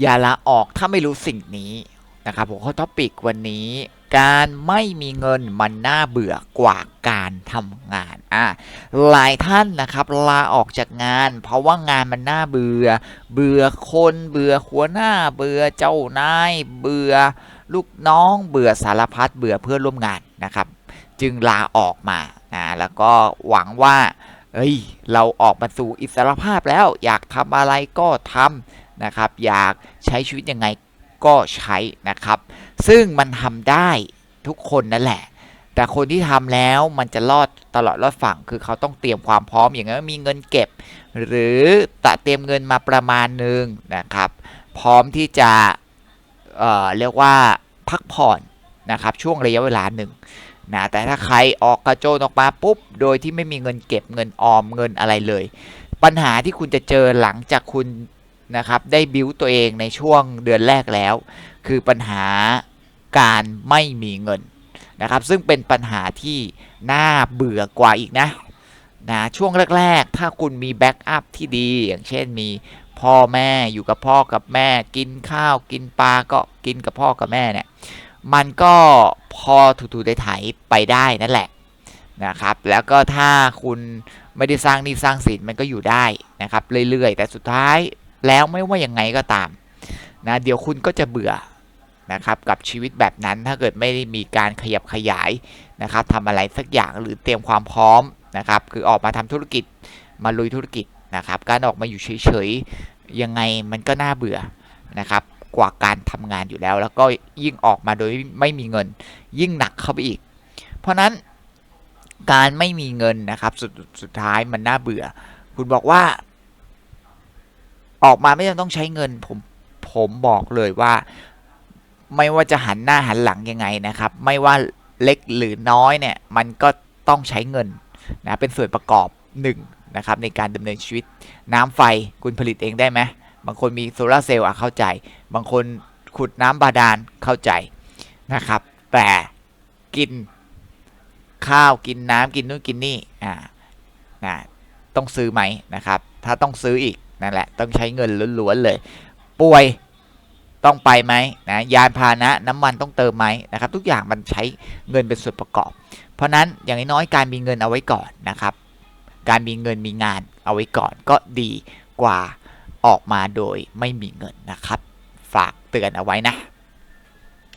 อย่าลาออกถ้าไม่รู้สิ่งนี้นะครับผมข้อท็อปิกวันนี้ การไม่มีเงินมันน่าเบื่อกว่าการทำงานอะหลายท่านนะครับลาออกจากงาน เพราะว่างานมันน่าเบื่อ เบื่อคนเบื่อหัวหน้าเบื่อเจ้านายเบื่อลูกน้องเบื่อสารพัดเบื่อเพื่อนร่วมงานนะครับ จึงลาออกมานะแล้วก็หวังว่าเอ้ย เราออกมาสู่อิสรภาพแล้ว อยากทำอะไรก็ทำ นะครับ อยากใช้ชีวิตยังไงก็ใช้นะครับ ซึ่งมันทำได้ทุกคนนั่นแหละ แต่คนที่ทำแล้วมันจะรอดตลอดรอดฝั่ง คือเขาต้องเตรียมความพร้อมอย่างนั้นมีเงินเก็บ หรือตะเตรียมเงินมาประมาณหนึ่งนะครับ พร้อมที่จะเเรียกว่าพักผ่อนนะครับช่วงระยะเวลาหนึ่งนะแต่ถ้าใครออกกระโจนออกมาปุ๊บ โดยที่ไม่มีเงินเก็บเงินออมเงินอะไรเลย ปัญหาที่คุณจะเจอหลังจากคุณ นะครับได้บิวตัวเองในช่วงเดือนแรกแล้ว คือปัญหาการไม่มีเงินนะครับซึ่งเป็นปัญหาที่น่าเบื่อกว่าอีกนะนะช่วงแรก ๆ ถ้าคุณมีแบ็กอัพที่ดี อย่างเช่นมีพ่อแม่อยู่กับพ่อกับแม่ กินข้าวกินปลาก็กินกับพ่อกับแม่เนี่ยมันก็พอถูๆไถๆไปได้นั่นแหละนะครับแล้วก็ถ้าคุณไม่ได้สร้างนี่สร้างสินมันก็อยู่ได้นะครับเรื่อยๆ แต่สุดท้าย แล้วไม่ว่ายังไงก็ตามนะเดี๋ยวคุณก็จะเบื่อนะครับกับชีวิตแบบนั้นถ้าเกิดไม่ได้มีการขยับขยายนะครับทำอะไรสักอย่างหรือเตรียมความพร้อมนะครับคือออกมาทำธุรกิจมาลุยธุรกิจนะครับ การออกมาอยู่เฉยๆยังไงมันก็น่าเบื่อนะครับกว่าการทำงานอยู่แล้ว แล้วก็ยิ่งออกมาโดยไม่มีเงิน ยิ่งหนักเข้าไปอีก เพราะนั้นการไม่มีเงินนะครับสุดสุดท้ายมันน่าเบื่อ คุณบอกว่า ออกมาไม่จำต้องใช้เงินผมผมบอกเลยว่า ไม่ว่าจะหันหน้าหันหลังยังไงนะครับ ไม่ว่าเล็กหรือน้อยเนี่ยมันก็ต้องใช้เงินนะเป็นส่วนประกอบหนึ่งนะครับในการดำเนินชีวิตน้ำไฟคุณผลิตเองได้ไหมบางคนมีโซลาเซลล์อะเข้าใจ บางคนขุดน้ำบาดาลเข้าใจนะครับ แต่กินข้าวกินน้ำกินนู่นกินนี่อ่านะ ต้องซื้อไหมนะครับ ถ้าต้องซื้ออีกนั่นแหละ ต้องใช้เงินล้วนๆเลย ป่วยต้องไปไหมนะยานพาหนะน้ำมันต้องเติมไหมนะครับ ทุกอย่างมันใช้เงินเป็นส่วนประกอบ เพราะนั้นอย่างน้อยการมีเงินเอาไว้ก่อนนะครับ การมีเงินมีงานเอาไว้ก่อนก็ดีกว่าออกมาโดยไม่มีเงินนะครับ ฝากเตือนเอาไว้นะ